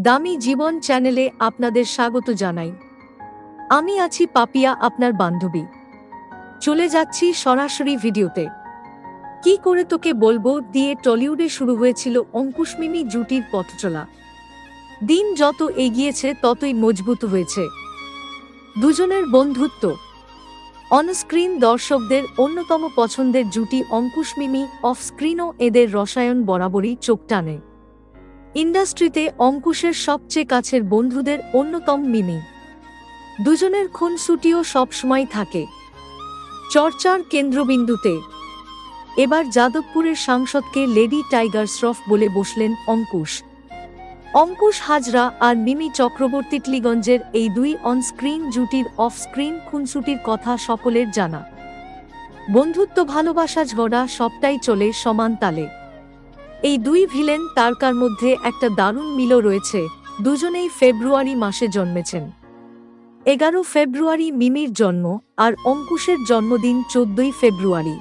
দামি জীবন চ্যানেলে আপনাদের স্বাগত জানাই। আমি আছি পাপিয়া, আপনার বান্ধবী। চলে যাচ্ছি সরাসরি ভিডিওতে। কি করে তোকে বলব, দিয়ে টলিউডে শুরু হয়েছিল অঙ্কুশ মিমি জুটির পথচলা। দিন যত এগিয়েছে, ততই মজবুত হয়েছে। দুজনের বন্ধুত্ব। অনস্ক্রিন দর্শকদের অন্যতম পছন্দের জুটি অঙ্কুশ মিমি অফ স্ক্রিনও এদের রসায়ন বরাবরই চোখ টানে। ইন্ডাস্ট্রিতে অঙ্কুশের সবচেয়ে কাছের বন্ধুদের অন্যতম মিমি। দুজনের খুনসুটিও সবসময় থাকে। চর্চার কেন্দ্রবিন্দুতে। এবার যাদবপুরের সাংসদকে লেডি টাইগার শ্রফ বলে বসলেন অঙ্কুশ। অঙ্কুশ হাজরা আর মিমি চক্রবর্তী টিলিগঞ্জের এই দুই অনস্ক্রিন জুটির অফ স্ক্রিন খুনসুটির কথা সকলের জানা। বন্ধুত্ব ভালোবাসা ঝগড়া সবটাই চলে সমান তালে। এই দুই ভিলেন তারকার মধ্যে একটা দারুণ মিলও রয়েছে, দুজনেই ফেব্রুয়ারি মাসে জন্মেছেন। এগারো ফেব্রুয়ারি মিমির জন্ম আর অঙ্কুশের জন্মদিন চোদ্দই ফেব্রুয়ারি।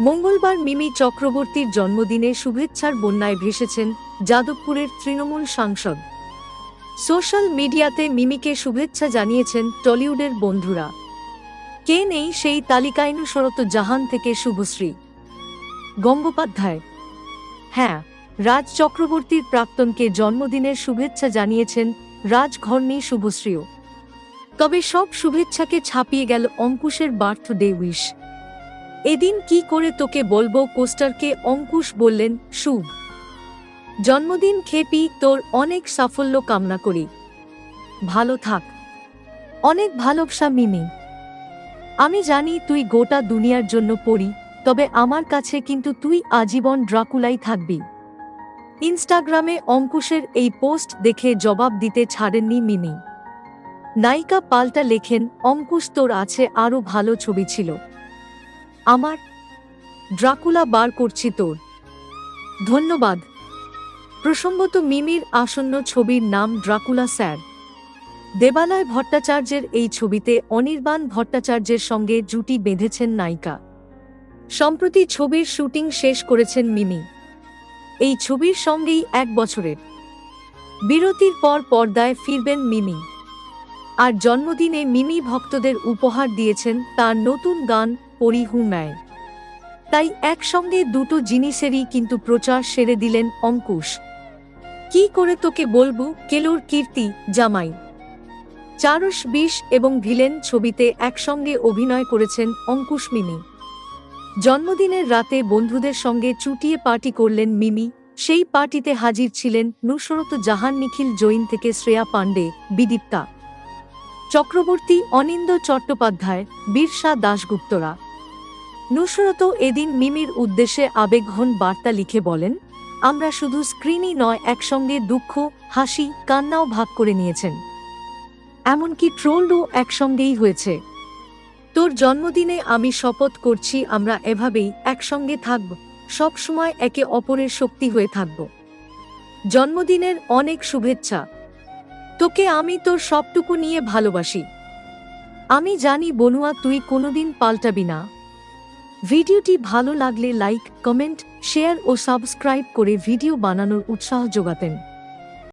মঙ্গলবার মিমি চক্রবর্তীর জন্মদিনে শুভেচ্ছার বন্যায় ভেসেছেন যাদবপুরের তৃণমূল সাংসদ। সোশ্যাল মিডিয়াতে মিমিকে শুভেচ্ছা জানিয়েছেন টলিউডের বন্ধুরা। কে নেই সেই তালিকানুসরত জাহান থেকে শুভশ্রী। গঙ্গোপাধ্যায় হ্যাঁ রাজ চক্রবর্তীর প্রাক্তনকে জন্মদিনের শুভেচ্ছা জানিয়েছেন রাজঘর্ণী শুভশ্রীও। তবে সব শুভেচ্ছাকে ছাপিয়ে গেল অঙ্কুশের বার্থডে উইশ। এদিন কি করে তোকে বলব কোস্টারকে অঙ্কুশ বললেন শুভ। জন্মদিন খেপি তোর অনেক সাফল্য কামনা করি। ভালো থাক। অনেক ভালোবাসা মিমি। আমি জানি তুই গোটা দুনিয়ার জন্য পড়ি। তবে আমার কাছে কিন্তু তুই আজীবন ড্রাকুলাই থাকবি। ইনস্টাগ্রামে অঙ্কুশের এই পোস্ট দেখে জবাব দিতে ছাড়েননি মিমি। নায়িকা পাল্টা লেখেন, অঙ্কুশ তোর আছে আরও ভালো ছবি ছিল। আমার ড্রাকুলা বার করছি তোর। ধন্যবাদ। প্রসঙ্গত মিমির আসন্ন ছবির নাম ড্রাকুলা স্যার। দেবালয় ভট্টাচার্যের এই ছবিতে অনির্বাণ ভট্টাচার্যের সঙ্গে জুটি বেঁধেছেন নায়িকা। সম্প্রতি ছবির শুটিং শেষ করেছেন মিমি। এই ছবির সঙ্গেই এক বছরের বিরতির পর পর্দায় ফিরবেন মিমি। আর জন্মদিনে মিমি ভক্তদের উপহার দিয়েছেন তার নতুন গান পরিহু ম্যায় তাই একসঙ্গে দুটো জিনিসেরই কিন্তু প্রচার সেরে দিলেন অঙ্কুশ। কি করে তোকে বলব, কেলোর কীর্তি, জামাই। চারুষ বিশ এবং ভিলেন ছবিতে একসঙ্গে অভিনয় করেছেন অঙ্কুশ মিমি। জন্মদিনের রাতে বন্ধুদের সঙ্গে চুটিয়ে পার্টি করলেন মিমি। সেই পার্টিতে হাজির ছিলেন নুসরত জাহান, নিখিল জৈন থেকে শ্রেয়া পাণ্ডে, বিদীপ্তা। চক্রবর্তী অনিন্দ চট্টোপাধ্যায়, বীরসা দাশগুপ্তরা। নুসরত এদিন মিমির উদ্দেশ্যে আবেগঘন বার্তা লিখে বলেন, আমরা শুধু স্ক্রিনই নয়, একসঙ্গে দুঃখ, হাসি, কান্নাও ভাগ করে নিয়েছেন। এমনকি ট্রোলও একসঙ্গেই হয়েছে। তোর জন্মদিনে আমি শপথ করছি, আমরা এভাবেই একসঙ্গে থাকব। সব সময় একে অপরের শক্তি হয়ে থাকব। জন্মদিনের অনেক শুভেচ্ছা। তোকে আমি তোর সবটুকু নিয়ে ভালোবাসি। আমি জানি, বনুয়া, তুই কোনোদিন পাল্টাবি না। ভিডিওটি ভালো লাগলে লাইক, কমেন্ট, শেয়ার ও সাবস্ক্রাইব করে ভিডিও বানানোর উৎসাহ যোগাতেন।